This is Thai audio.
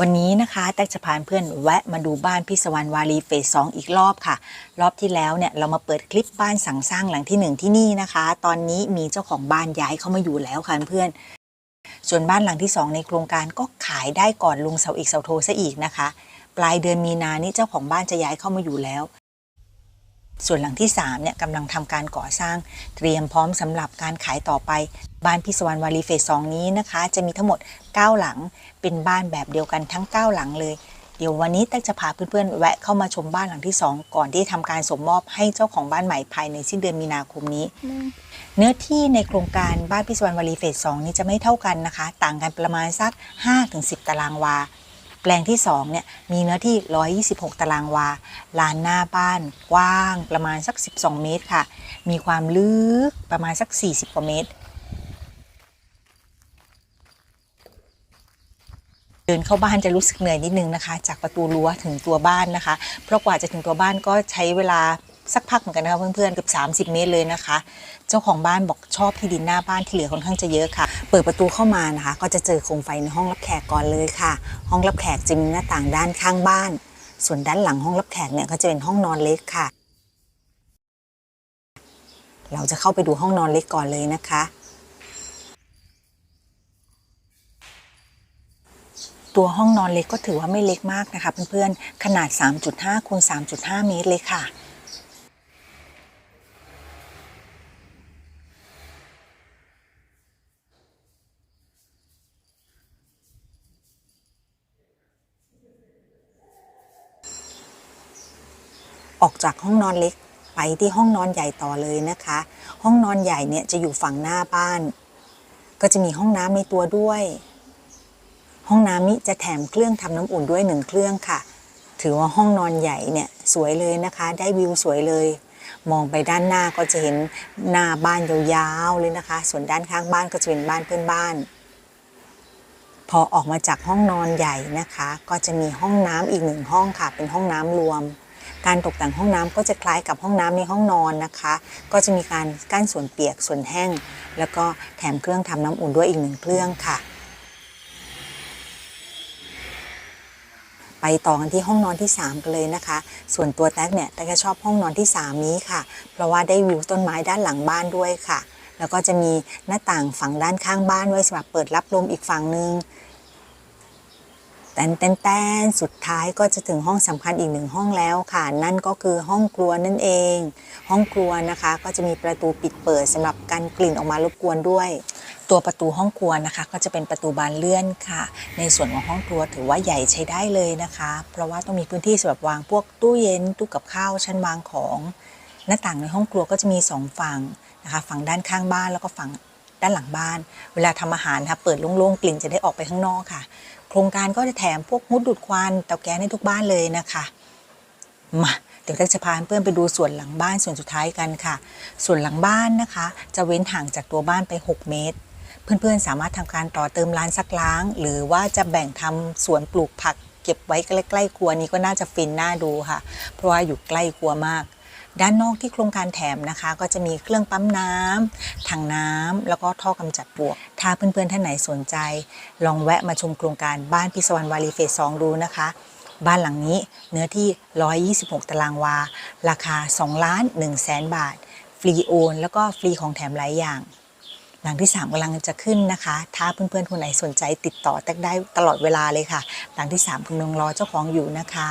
วันนี้นะคะแตกจะพาเพื่อนแวะมาดูบ้านพี่สวรรณวารีเฟสสองอีกรอบค่ะ รอบที่แล้วเนี่ยเรามาเปิดคลิปบ้านสั่งสร้างหลังที่หนึ่งที่นี่นะคะ ตอนนี้มีเจ้าของบ้านย้ายเข้ามาอยู่แล้วค่ะเพื่อน ส่วนบ้านหลังที่สองในโครงการก็ขายได้ก่อนลุงเสาเอกเสาโทซะอีกนะคะ ปลายเดือนมีนานี้เจ้าของบ้านจะย้ายเข้ามาอยู่แล้ว ส่วนหลังที่3เนี่ยกำลังทำการก่อสร้างเตรียมพร้อมสำหรับการขายต่อไป บ้านพิศวรวารีเฟสสองนี้นะคะ จะมีทั้งหมด 9 หลัง เป็นบ้านแบบเดียวกันทั้ง 9 หลังเลย เดี๋ยววันนี้แต๊กจะพาเพื่อนๆ แวะเข้ามาชมบ้านหลังที่ 2 ก่อนที่ทำการสมมอบให้เจ้าของบ้านใหม่ภายในสิ้นเดือนมีนาคมนี้ เนื้อที่ในโครงการบ้านพิศวรวารีเฟสสองนี้จะไม่เท่ากันนะคะ ต่างกันประมาณสัก 5-10 ตารางวา ปลงที่2เนี่ยมีเนื้อที่ 126 ตารางวา ลานหน้าบ้านกว้างประมาณสัก 12 เมตรค่ะ มีความลึกประมาณสัก 40 กว่าเมตร เดินเข้าบ้านจะรู้สึกเหนื่อยนิดนึงนะคะ จากประตูรั้วถึงตัวบ้านนะคะ เพราะกว่าจะถึงตัวบ้านก็ใช้เวลา สักพักเหมือนกันนะคะเพื่อนๆเกือบ30 เมตรเลยนะคะ เจ้าของบ้านบอกชอบที่ดินหน้าบ้านที่เหลือค่อนข้างจะเยอะค่ะ เปิดประตูเข้ามานะคะ ก็จะเจอโคมไฟในห้องรับแขกก่อนเลยค่ะ ห้องรับแขกจะมีหน้าต่างด้านข้างบ้าน ส่วนด้านหลังห้องรับแขกเนี่ยก็จะเป็นห้องนอนเล็กค่ะ เราจะเข้าไปดูห้องนอนเล็กก่อนเลยนะคะตัวห้องนอนเล็กก็ถือว่าไม่เล็กมากนะคะเพื่อนๆ ขนาด 3.5คูณ3.5 เมตรเลยค่ะ ออกจากห้องนอนเล็กไปที่ห้องนอนใหญ่ต่อเลยนะคะ ห้องนอนใหญ่เนี่ยจะอยู่ฝั่งหน้าบ้าน ก็จะมีห้องน้ำในตัวด้วย ห้องน้ำนี้จะแถมเครื่องทำน้ำอุ่นด้วยหนึ่งเครื่องค่ะ ถือว่าห้องนอนใหญ่เนี่ยสวยเลยนะคะ ได้วิวสวยเลย มองไปด้านหน้าก็จะเห็นหน้าบ้านยาวๆเลยนะคะ ส่วนด้านข้างบ้านก็จะเป็นบ้านเพื่อนบ้าน พอออกมาจากห้องนอนใหญ่นะคะ ก็จะมีห้องน้ำอีกหนึ่งห้องค่ะ เป็นห้องน้ำรวม การตกแต่งห้องน้ำก็จะคล้ายกับห้องน้ำในห้องนอนนะคะ ก็จะมีการกั้นส่วนเปียกส่วนแห้ง แล้วก็แถมเครื่องทำน้ำอุ่นด้วยอีกหนึ่งเครื่องค่ะ ไปต่อกันที่ห้องนอนที่ 3 กันเลยนะคะ ส่วนตัวแท็กเนี่ยแท็กชอบห้องนอนที่ 3 นี้ค่ะ เพราะว่าได้วิวต้นไม้ด้านหลังบ้านด้วยค่ะ แล้วก็จะมีหน้าต่างฝั่งด้านข้างบ้านไว้สำหรับเปิดรับลมอีกฝั่งหนึ่ง แตนแตนแตนสุดท้ายก็จะถึงห้องสำคัญอีกหนึ่งห้องแล้วค่ะ นั่นก็คือห้องครัวนั่นเอง ห้องครัวนะคะ ก็จะมีประตูปิดเปิดสำหรับกันกลิ่นออกมารบกวนด้วย ตัวประตูห้องครัวนะคะ ก็จะเป็นประตูบานเลื่อนค่ะ ในส่วนของห้องครัวถือว่าใหญ่ใช้ได้เลยนะคะ เพราะว่าต้องมีพื้นที่สำหรับวางพวกตู้เย็นตู้กับข้าวชั้นวางของ หน้าต่างในห้องครัวก็จะมีสองฝั่งนะคะ ฝั่งด้านข้างบ้านแล้วก็ฝั่ง ด้านหลังบ้าน เวลาทำอาหารนะคะเปิดโล่งๆกลิ่นจะได้ออกไปข้างนอกค่ะ โครงการก็จะแถมพวกมุดดูดควันเตาแก๊สให้ทุกบ้านเลยนะคะมาเดี๋ยวเราจะพาเพื่อนไปดูส่วนหลังบ้านส่วนสุดท้ายกันค่ะ ส่วนหลังบ้านนะคะ จะเว้นห่างจากตัวบ้านไป 6 เมตร เพื่อนๆสามารถทำการต่อเติมร้านซักล้าง หรือว่าจะแบ่งทำสวนปลูกผัก เก็บไว้ใกล้ๆครัวนี้ก็น่าจะฟินน่าดูค่ะ เพราะว่าอยู่ใกล้ครัวมาก ด้านนอกที่โครงการแถมนะคะ ก็จะมีเครื่องปั๊มน้ำถังน้ำแล้วก็ท่อกำจัดปลวก ถ้าเพื่อนๆท่านไหนสนใจ ลองแวะมาชมโครงการบ้านพิศวรวารีเฟสสองดูนะคะ บ้านหลังนี้เนื้อที่ 126 ตารางวา ราคา2ล้าน1แสนบาท ฟรีโอน แล้วก็ฟรีของแถมหลายอย่างหลังที่ 3กำลังจะขึ้นนะคะ ถ้าเพื่อนๆคนไหนสนใจติดต่อแตกได้ตลอดเวลาเลยค่ะ หลังที่ 3กำลังรอเจ้าของอยู่นะคะ